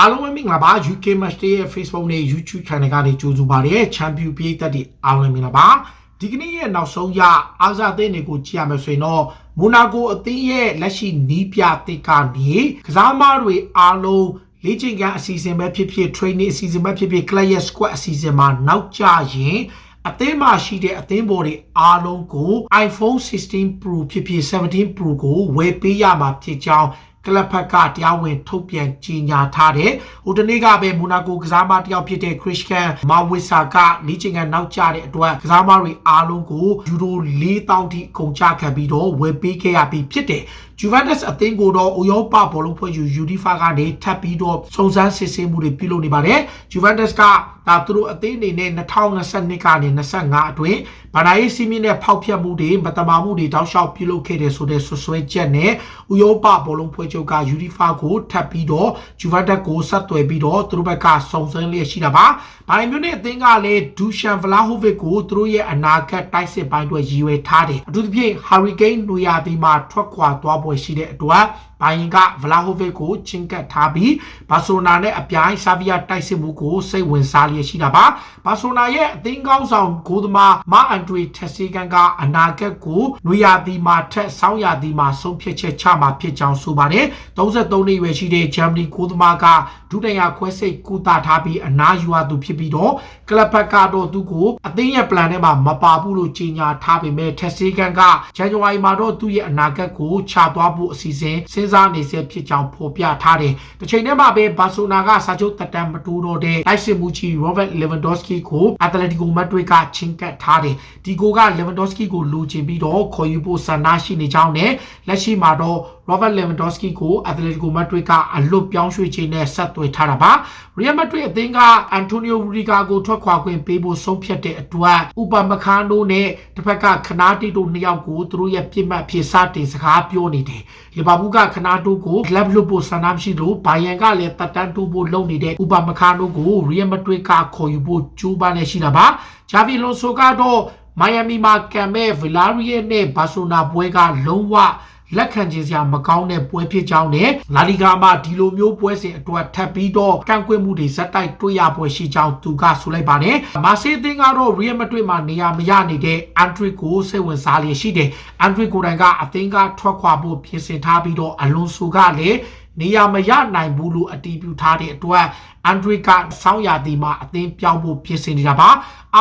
အားလုံးပဲမင်္ဂလာပါ UK Match Day ရဲ့ Facebook နဲ့ YouTube Channel ကနေကြိုဆိုပါရစေ Champion ပြည်သက်တွေအားလုံးမင်္ဂလာပါဒီကနေ့ရဲ့နောက်ဆုံးရအားစားသင်းတွေကိုကြည့်ရမယ်ဆိုရင်တော့မိုနာကိုအသင်းရဲ့လက်ရှိနီးပြတစ်ကနေကစားမတွေအားလုံးလေ့ကျင့်ခန်းအစီအစဉ်ပဲဖြစ်ဖြစ် training အစီအစဉ်ပဲဖြစ်ဖြစ် club ရဲ့ squad အစီအစဉ်မှာနောက်ကျရင်အသင်းမှာရှိတဲ့အသင်းပေါ်တွေအားလုံးကို iPhone 16 Pro ဖြစ်ဖြစ်17 Pro ကိုဝယ်ပေးရမှာဖြစ်ကြောင်း ကလပ်ဖက်ကတရားဝင်ထုတ်ပြန်ကြေညာထားတယ်။ဟိုတနေ့ကပဲမိုနာကိုကစားမတစ်ယောက်ဖြစ်တဲ့ Christian Mawisa ကလေ့ကျင့်ခန်းနောက်ကျတဲ့အတွက်ကစားမတွေအားလုံးကိုယူရို4000ထိအကုန်ကျခံပြီးတော့ဝယ်ပေးခဲ့ရပြီးဖြစ်တယ်။ Juventus အသင်းကိုတော့ဥရောပဘောလုံးဖွဲ့ယူ UEFA ကနေထပ်ပြီးတော့စုံစမ်းစစ်ဆေးမှုတွေပြုလုပ်နေပါတယ်။ Juventus ကဒါသူတို့အသင်းအနေနဲ့2022ကနေ25အတွင်းဗနာရေးစီးမင်းနဲ့ဖောက်ဖျက်မှုတွေမတမာမှုတွေတောက်လျှောက်ပြုလုပ်ခဲ့တယ်ဆိုတဲ့ဆွဆွဲချက်နဲ့ဥရောပဘောလုံးဖွဲ့ချုပ်က UEFA ကိုထပ်ပြီးတော့ Juventus ကိုဆက်သွယ်ပြီးတော့သူတို့ဘက်ကစုံစမ်းလျက်ရှိတာပါ။ဘိုင်မြူနစ်အသင်းကလည်း Dusan Vlahovic ကိုသူတို့ရဲ့အနာဂတ်တိုက်စစ်ပိုင်းအတွက်ရည်ရွယ်ထားတယ်။အထူးသဖြင့် Hurricane နွေရာသီမှာထွက်ခွာသွားပွဲရှိတဲ့အတွက် ဘိုင်ကဗလာဟိုဗစ်ကိုချင်းကပ်ထားပြီးဘာဆိုနာနဲ့အပြိုင်ဆာဗီယာတိုက်စစ်မှုကိုစိတ်ဝင်စားလျက်ရှိတာပါဘာဆိုနာရဲ့အသင်းကောင်းဆောင်ဂိုးသမားမာအန်ဒရီတက်စီကန်ကအနာဂတ်ကိုနွေရာသီမှာထက်ဆောင်းရာသီမှာဆုံးဖြတ်ချက်ချမှာဖြစ်ကြောင်းဆိုပါတယ်33နှစ်ရွယ်ရှိတဲ့ဂျာမနီဂိုးသမားကဒုတိယခွဲစိတ်ကူတာထားပြီးအနာယူရသူဖြစ်ပြီးတော့ကလပ်ဘက်ကတော့သူ့ကိုအသင်းရဲ့ plan ထဲမှာမပါဘူးလို့ကြေညာထားပေမဲ့တက်စီကန်ကဇန်နဝါရီမှာတော့သူ့ရဲ့အနာဂတ်ကိုချသွားဖို့အစီအစဉ်စဉ်းစားနေဆဲဖြစ်ကြောင်းဖော်ပြထားတယ်။တစ်ချိန်တည်းမှာပဲဘာဆိုနာကစာချုပ်တက်တမ်းမတိုးတော့တဲ့လိုက်စစ်မှုကြီး Robert Lewandowski ကို Atletico Madrid ကချင်းကပ်ထားတယ်။ဒီကိုက Lewandowski ကိုလိုချင်ပြီးတော့ခေါ်ယူဖို့ဆန္ဒရှိနေကြောင်းနဲ့လက်ရှိမှာတော့ Robert Lewandowski ကို Atletico Madrid ကအလွတ်ပြောင်းရွှေ့ခြင်းနဲ့ဆက်သွယ်ထားတာပါ။ Real Madrid အသင်းက Antonio Rudiger ကိုထွက်ခွာခွင့်ပေးဖို့ဆုံးဖြတ်တဲ့အတွက်ဥပမခန်းတို့နဲ့တစ်ဖက်ကခနာတီတို့နှစ်ယောက်ကိုသူတို့ရဲ့ပြစ်မှတ်ဖြစ်စတင်စကားပြောနေတယ်။လီဗာပူးကခနာတိုကို club လို့ပို့ဆန္ဒမရှိလို့ဘိုင်ယန်ကလည်းတက်တန်းတိုးဖို့လုပ်နေတဲ့ဥပမခန်းတို့ကို Real Madrid ကခေါ်ယူဖို့ကြိုးပမ်းနေရှိတာပါ။ဂျာဗီလွန်ဆိုကတော့မိုင်ယာမီမှာကံမဲ့ဗီလာရီယယ်နဲ့ဘာဆိုနာပွဲကလုံးဝ လက်ခံခြင်းစရာမကောင်းတဲ့ပွဲဖြစ်ကြောင်းနဲ့လာလီဂါမှာဒီလိုမျိုးပွဲစဉ်အတွက်ထပ်ပြီးတော့ကန့်ကွက်မှုတွေဇက်တိုက်တွေ့ရပွဲရှိကြောင်းသူကဆိုလိုက်ပါတယ်။မာဆေးသင်းကတော့ရီယယ်မက်ဒရစ်မှာနေရာမရနေတဲ့အန်ဒရစ်ကိုစိတ်ဝင်စားလျက်ရှိတယ်။အန်ဒရစ်ကိုယ်တိုင်ကအသင်းကထွက်ခွာဖို့ပြင်ဆင်ထားပြီးတော့အလွန်ဆိုကလည်း နေရာမရနိုင်ဘူးလို့အတည်ပြုထားတဲ့အတွက်အန်ဒရီကဆောင်းရာသီမှာအသင်းပြောင်းဖို့ပြင်ဆင်နေတာပါ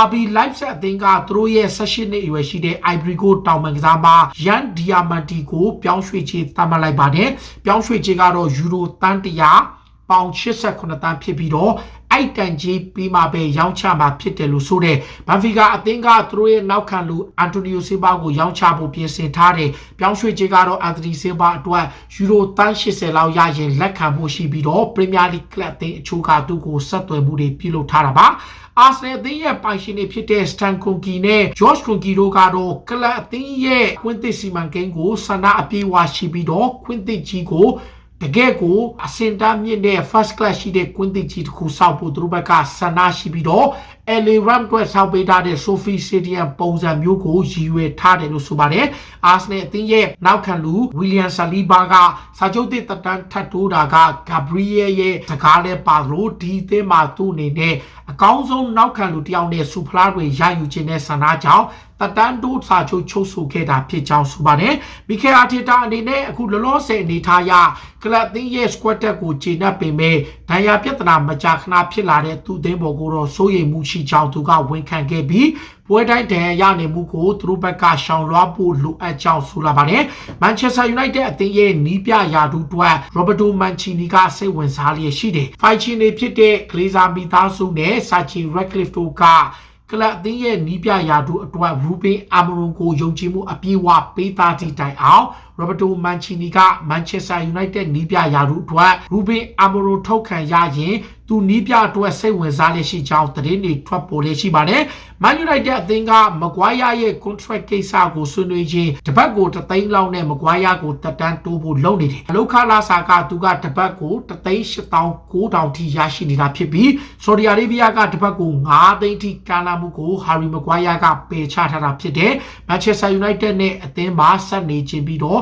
RB Leipzig အသင်းကသူတို့ရဲ့16နှစ်အရွယ်ရှိတဲ့ Ivory Coast တောင်ပန်ကစားမ Yan Diamanti ကိုပြောင်းရွှေ့ခြင်းသတ်မှတ်လိုက်ပါတယ်ပြောင်းရွှေ့ခြင်းကတော့ယူရိုတန်100 ပေါင်89တန်းဖြစ်ပြီးတော့အိုက်တန်ကြီးပြီးမှပဲရောင်းချမှာဖြစ်တယ်လို့ဆိုတဲ့ဘန်ဖီကာအသင်းကသူတို့ရဲ့နောက်ခံလူအန်တိုနီယိုဆေဘာကိုရောင်းချဖို့ပြင်ဆင်ထားတယ်။ပြောင်းရွှေ့ခြင်းကတော့အန်တိုနီဆေဘာအတွက်ယူရိုတန်း80လောက်ရရင်လက်ခံဖို့ရှိပြီးတော့ပရီးမီးယားလိဂ်ကလပ်အသင်းအချို့ကသူ့ကိုဆက်သွယ်မှုတွေပြုလုပ်ထားတာပါ။အာဆနယ်အသင်းရဲ့ပိုင်ရှင်တွေဖြစ်တဲ့စတန်ကွန်ကီနဲ့ဂျော့ချ်ကွန်ကီတို့ကတော့ကလပ်အသင်းရဲ့ကွင်းသစ်စီမံကိန်းကိုဆန္ဒအပြေးဝရှိပြီးတော့ကွင်းသစ်ကြီးကို တကယ်ကိုအစင်တာမြင့်တဲ့ first class ရှိတဲ့ကွင်းသစ်ကြီးတစ်ခုစောက်ဖို့သူတို့ဘက်ကဆန္ဒရှိပြီးတော့ LA Ram အတွက်စောက်ပေးထားတဲ့ Sophie Stadium ပုံစံမျိုးကိုရည်ရွယ်ထားတယ်လို့ဆိုပါတယ်။ Arsenal အသင်းရဲ့နောက်ခံလူ William Saliba ကစာချုပ်သစ်တက်တန်းထပ်တိုးတာက Gabriel ရဲ့စကားလဲပါလို့ဒီအသင်းမှာသူ့အနေနဲ့အကောင်းဆုံးနောက်ခံလူတစ်ယောက်နဲ့စူဖလားတွေရယူခြင်းနဲ့ဆန္ဒကြောင့်တတန်တိုးစာချုပ်ချုပ်ဆိုခဲ့တာဖြစ်ကြောင်းဆိုပါတယ်။မီခဲအာတီတာအနေနဲ့အခုလောလောဆယ်အနေထားရကလပ်သင်းရဲ့ squad တက်ကိုခြေနှက်ပေမဲ့ဒဏ်ရာပြဿနာမကြာခဏဖြစ်လာတဲ့သူ့သင်းပေါ်ကိုတော့စိုးရိမ်မှုရှိကြောင်းသူကဝန်ခံခဲ့ပြီးပွဲတိုင်းတန်ရနေမှုကိုသူတို့ဘက်ကရှောင်လွှားဖို့လိုအပ်ကြောင်းဆိုလာပါတယ်။မန်ချက်စတာယူနိုက်တက်အသင်းရဲ့နီးပြရာထူးအတွက်ရောဘတ်တိုမန်ချီနီကစိတ်ဝင်စားလျက်ရှိတယ်။ဖိုင်ချီနေဖြစ်တဲ့ဂလေးဇာမီသားစုနဲ့ဆာချီရက်လစ်တို့ကကလပ်အသင်းရဲ့နီးပြရာထူးအတွက်ရူဘင်အာမရွန်ကိုယုံကြည်မှုအပြည့်အဝပေးသားသည့်တိုင်အောင် ရောဘတ်တိုမန်ချီနီကမန်ချက်စတာယူနိုက်တက်နီးပြရာထူးအတွက်ရူဘင်အာမရွန်ထုတ်ခံရရင်သူနီးပြအတွက်စိတ်ဝင်စားလျက်ရှိကြောင်းသတင်းတွေထွက်ပေါ်လျက်ရှိပါတယ်။မန်ယူနိုက်တက်အသင်းကမကွာယာရဲ့ contract ကိစ္စကိုဆွေးနွေးခြင်းတပတ်ကိုတသိန်းလောက်နဲ့မကွာယာကိုတက်တန်းတိုးဖို့လုပ်နေတယ်။အလုခလာစာကသူကတပတ်ကိုတသိန်း8900ထိရရှိနေတာဖြစ်ပြီးဆော်ဒီအာရေဗျကတပတ်ကို9သိန်းထိကမ်းလာမှုကိုဟာရီမကွာယာကပယ်ချထားတာဖြစ်တယ်။မန်ချက်စတာယူနိုက်တက်နဲ့အသင်းမှာဆက်နေခြင်းပြီးတော့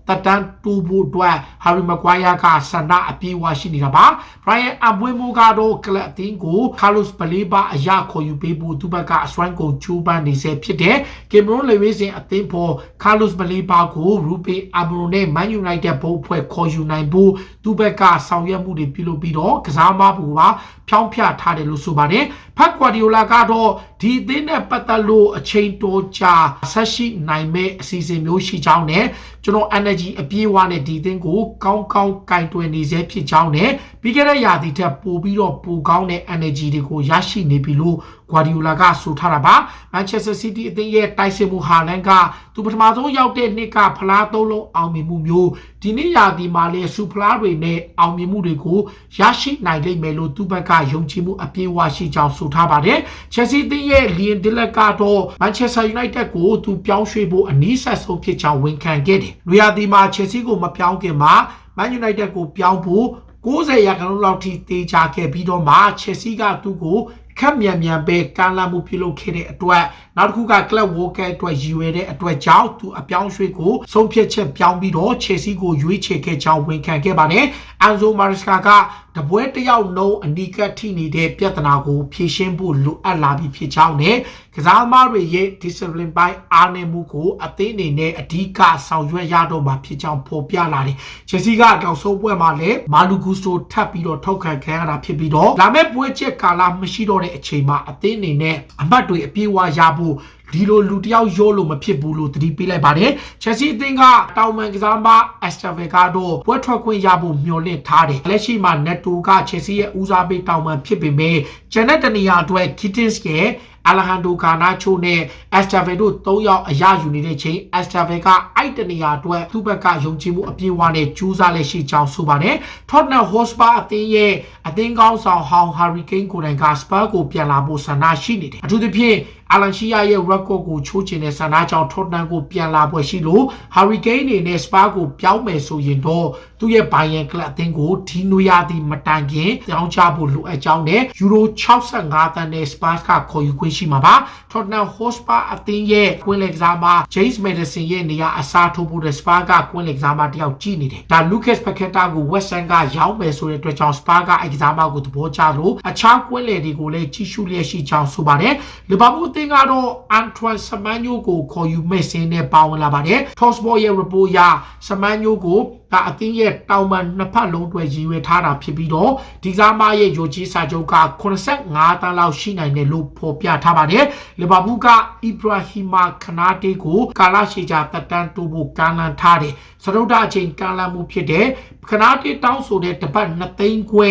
တက်တန်းတူဖို့အတွက်ဟာရီမကွိုင်ယာကဆန္ဒအပြေးအဝရှိနေတာပါဘရိုင်ယန်အဘွေးမိုကတော့ကလပ်အသင်းကိုကာလိုစ်ဘလီဘာအရာခေါ်ယူပေးဖို့သူ့ဘက်ကအစွမ်းကုန်ချူပန်းနေစေဖြစ်တဲ့ကင်မရွန်လေဝေးစင်အသင်းဖို့ကာလိုစ်ဘလီဘာကိုရူပီအဘရိုနဲ့မန်ယူနိုက်တက်ဘုတ်ဖွဲ့ခေါ်ယူနိုင်ဖို့သူ့ဘက်ကဆောင်ရွက်မှုတွေပြုလုပ်ပြီးတော့ကစားမဖို့ပါဖြောင်းဖြထားတယ်လို့ဆိုပါတယ်ဖက်ကွာဒီယိုလာကတော့ဒီအသင်းနဲ့ပတ်သက်လို့အချိန်တိုကြာဆက်ရှိနိုင်မဲ့အစီအစဉ်မျိုးရှိကြောင်းနဲ့ကျွန်တော် energy အပြည့်အဝနဲ့ဒီအသင်းကိုကောင်းကောင်းကင်တွယ်နေစေဖြစ်ကြောင်းနဲ့ပြီးခဲ့တဲ့ရာသီထက်ပိုပြီးတော့ပိုကောင်းတဲ့ energy တွေကိုရရှိနေပြီလို့ ဂွာဒီယိုလာကဆိုထားတာပါမန်ချက်စတာစီးတီးအသင်းရဲ့တိုက်စစ်မှုဟာလန်ကသူပထမဆုံးရောက်တဲ့နှစ်ကဖလားသုံးလုံးအောင်မြင်မှုမျိုးဒီနေ့ရာသီမှာလည်းစူဖလားတွေနဲ့အောင်မြင်မှုတွေကိုရရှိနိုင်လိမ့်မယ်လို့သူ့ဘက်ကယုံကြည်မှုအပြည့်အဝရှိကြောင်းဆိုထားပါတယ်ချက်စီးအသင်းရဲ့လီယန်ဒီလက်ကတော့မန်ချက်စတာယူနိုက်တက်ကိုသူပြောင်းရွှေ့ဖို့အနည်းဆက်ဆုံးဖြစ်ကြောင်းဝန်ခံခဲ့တယ်။နွေရာသီမှာချက်စီကိုမပြောင်းခင်မှာမန်ယူနိုက်တက်ကိုပြောင်းဖို့90ရာခိုင်နှုန်းလောက်ထိတေချာခဲ့ပြီးတော့မှချက်စီကသူ့ကို ခက်မြန်မြန်ပဲကမ်းလှမ်းမှုပြုလုပ်ခဲ့တဲ့အတွက်နောက်တစ်ခုကကလပ်ဝိုကဲအတွက်ရည်ရွယ်တဲ့အတွက်ကြောင့်သူအပြောင်းရွှေ့ကိုဆုံးဖြတ်ချက်ပြောင်းပြီးတော့ချယ်ဆီကိုရွေးချယ်ခဲ့ကြောင်းဝန်ခံခဲ့ပါတယ်။အန်ဇိုမာရစ်ကာကတပွဲတစ်ယောက်လုံးအနီးကပ်ထိနေတဲ့ပြဿနာကိုဖြေရှင်းဖို့လိုအပ်လာပြီဖြစ်ကြောင်းနဲ့ကစားသမားတွေရဲ့ discipline ပိုင်းအားနည်းမှုကိုအသင်းအနေနဲ့အဓိကဆောင်ရွက်ရတော့မှာဖြစ်ကြောင်းဖော်ပြလာတယ်။ချယ်ဆီကတောက်ဆုံးပွဲမှာလည်းမာလူဂူစတိုထပ်ပြီးတော့ထောက်ခံခံရတာဖြစ်ပြီးတော့လာမယ့်ပွဲချက်ကာလမရှိတော့တဲ့အချိန်မှာအသင်းအနေနဲ့အမှတ်တွေအပြေးအဝရဖို့ ဒီလိုလူတယောက်ရောလို့မဖြစ်ဘူးလို့သတိပေးလိုက်ပါတယ်။ချက်စီအသင်းကတောင်မန်ကစားမအက်စတာဗေကတော့ပွဲထွက်ခွင့်ရဖို့မျှော်လင့်ထားတယ်။လက်ရှိမှာနက်တိုကချက်စီရဲ့ဦးစားပေးတောင်မန်ဖြစ်ပေမဲ့ဂျန်နက်တနီယာအတွက်ကီတစ်ရဲ့အလဟန်ဒိုကာနာချိုနဲ့အက်စတာဗေတို့၃ယောက်အရယူနေတဲ့ချိန်အက်စတာဗေကအိုက်တနီယာအတွက်သူ့ဘက်ကယုံကြည်မှုအပြည့်အဝနဲ့ကြိုးစားလက်ရှိကြောင်းဆိုပါတယ်။ထော့နမ်ဟော့စပါအသင်းရဲ့အသင်းကောင်းဆောင်ဟောင်းဟာရီကိန်းကိုယ်တိုင်ကစပါကိုပြန်လာဖို့ဆန္ဒရှိနေတယ်။အထူးသဖြင့် အလန်ရှိယာရဲ့ record ကိုချိုးချင်တဲ့ဆန္ဒကြောင့် Tottenham ကိုပြန်လာပွဲရှိလို့ Hurricane အနေနဲ့ Spa ကိုပြောင်းမယ်ဆိုရင်တော့သူ့ရဲ့ Bayern Club အသင်းကိုဒီနွေရာသီမတိုင်ခင်တောင်းချဖို့လိုအပ်ကြောင်းနဲ့ Euro 65တန်းနဲ့ Spa ကခေါ်ယူခွင့်ရှိမှာပါ Tottenham Hotspur အသင်းရဲ့ကွင်းလက်ကစားမှာ James Madison ရဲ့နေရာအစားထိုးဖို့တဲ့ Spa ကကွင်းလက်ကစားမှာတယောက်ကြည့်နေတယ်ဒါ Lucas Paqueta ကို West Ham ကရောင်းမယ်ဆိုတဲ့အတွက်ကြောင့် Spa ကအဲ့ကစားမကိုသဘောကျလို့အခြားကွင်းလယ်တွေကိုလည်းကြီးစုလျက်ရှိကြောင်းဆိုပါတယ်လီဗာပူးအသင်းကတော့ Antoine Semenyo ကိုခေါ်ယူမဲ့စင်းနဲ့ပါဝင်လာပါတယ် Tosball ရဲ့ report အရ Semenyo ကိုဒါအသင်းရဲ့တောင်ပန်နှစ်ဖက်လုံးတွေရည်ရွယ်ထားတာဖြစ်ပြီးတော့ဒီကစားမရဲ့ယိုကြီးစာချုပ်က85တန်းလောက်ရှိနိုင်တယ်လို့ဖော်ပြထားပါတယ်လီဗာပူးကအီဘရာဟီမာခနာတေကိုကာလာရှိချာတက်တန်းတိုးဖို့ကမ်းလှမ်းထားတယ်စရုဒ္ဒအချိန်ကမ်းလှမ်းမှုဖြစ်တဲ့ခနာတေတောင်းဆိုတဲ့တပတ်2သိန်းခွဲ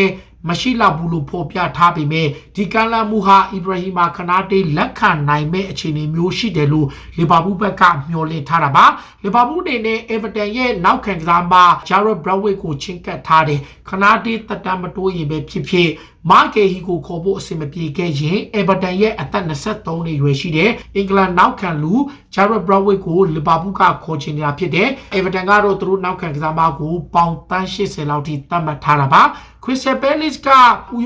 မရှိလောက်ဘူးလို့ဖော်ပြထားပေမဲ့ဒီကမ်းလှမ်းမှုဟာအီဘရာဟီမာခနာတေးလက်ခံနိုင်မဲ့အခြေအနေမျိုးရှိတယ်လို့လီဗာပူးဘက်ကမျှော်လင့်ထားတာပါလီဗာပူးအနေနဲ့အေဗာတန်ရဲ့နောက်ခံကစားမဂျာရက်ဘရဝစ်ကိုချင်းကပ်ထားတယ်ခနာတေးတက်တမ်းမတိုးရင်ပဲဖြစ်ဖြစ် မာကေဟီကိုခေါ်ဖို့အဆင်မပြေခဲ့ရင်အေဗာတန်ရဲ့အသက်23နှစ်ရွယ်ရှိတဲ့အင်္ဂလန်နောက်ခံလူဂျာရက်ဘရဝစ်ကိုလီဗာပူးကခေါ်ချင်နေတာဖြစ်တယ်အေဗာတန်ကတော့သူတို့နောက်ခံကစားမကိုပေါင်တန်း80လောက်ထိသတ်မှတ်ထားတာပါခရစ်စပယ်လစ်ကဥ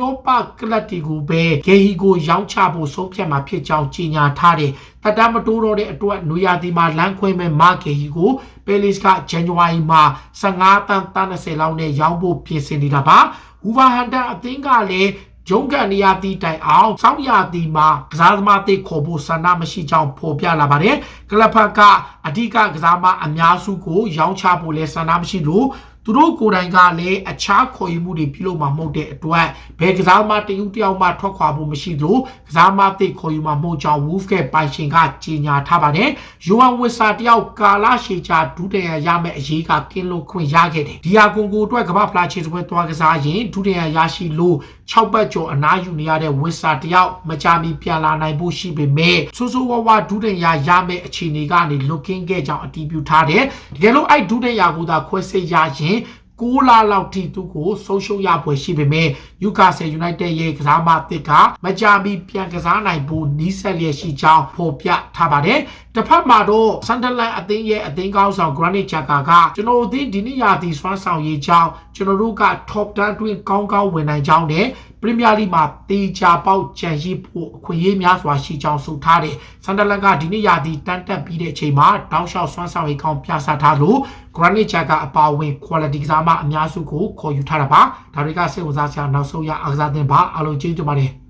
ရောပကလပ်တီကိုပဲဂေဟီကိုရောင်းချဖို့ဆုံးဖြတ်မှာဖြစ်ကြောင်းကြေညာထားတယ်။တတမတိုးတော့တဲ့အတွက်နွေရာသီမှာလမ်းခွဲမဲ့မာဂေဟီကိုပဲလစ်ကဇန်နဝါရီမှာ15တန်း30လောက်နဲ့ရောင်းဖို့ပြင်ဆင်နေတာပါ။ ဟူဗာဟန်တန်အသင်းကလည်းဂျုံကန်နီယာတီတိုင်အောင်စောင်းရာတီမှာကစားသမားတွေခေါ်ဖို့ဆန္ဒမရှိကြောင်းဖော်ပြလာပါတယ်။ကလပ်ဖက်ကအဓိကကစားမအများစုကိုရောင်းချဖို့လဲဆန္ဒမရှိလို့ သူတို့ကိုယ်တိုင်ကလည်းအခြားခေါ်ယူမှုတွေပြုလုပ်မှာမဟုတ်တဲ့အတွက်ဘယ်ကစားမတယူတယောက်မှထွက်ခွာဖို့မရှိသလိုကစားမသိခေါ်ယူမှာမဟုတ်ကြောင်း Wolf ကပိုင်ရှင်ကကြေညာထားပါတယ်။ယိုဟန်ဝစ်ဆာတယောက်ကာလာရှေချာဒုတိယရမယ့်အရေးကကင်းလို့ခွင့်ရခဲ့တယ်။ဒီဟာကွန်ကိုအတွက်ကမ္ဘာဖလားခြေစွဲသွားကစားရင်ဒုတိယရရှိလို့6ပတ်ကျော်အနားယူနေရတဲ့ဝစ်ဆာတယောက်မကြမီပြန်လာနိုင်ဖို့ရှိပေမဲ့ဆိုးဆိုးဝါးဝါဒုတိယရမယ့်အခြေအနေကနေလွတ်ကင်းခဲ့ကြောင်းအတည်ပြုထားတယ်။တကယ်လို့အဲ့ဒုတိယကိုသာခွဲစိတ်ရရင်6လလောက်ထိသူ့ကိုဆုံးရှုံးရပွဲရှိပေမဲ့ယူကာဆယ်ယူနိုက်တက်ရဲ့ကစားမအသစ်ကမကြမီပြန်ကစားနိုင်ဖို့နီးစပ်လျက်ရှိကြောင်းဖော်ပြထားပါတယ် တစ်ဖက်မှာတော့ဆန်ဒလန်အသင်းရဲ့အသင်းကောင်းဆောင် Granit Xhaka ကကျွန်တော်တို့ဒီနေ့ရာသီစွမ်းဆောင်ရေးကြောင်းကျွန်တော်တို့က top 10တွင်ကောင်းကောင်းဝင်နိုင်ကြောင်းနဲ့ပရီးမီးယားလိမှာတေချာပေါက်ကြံရှိဖို့အခွင့်အရေးများစွာရှိကြောင်းဆိုထားတယ်။ဆန်ဒလန်ကဒီနေ့ရာသီတန်းတက်ပြီးတဲ့အချိန်မှာတောက်လျှောက်စွမ်းဆောင်ရေးကောင်းပြသထားလို့ Granit Xhaka အပါအဝင် quality ကစားမအများစုကိုခေါ်ယူထားတာပါ။ဒါတွေကစိတ်ဝင်စားစရာနောက်ဆုံးရအားကစားသင်ပါအားလုံးကျေးဇူးတင်ပါတယ်။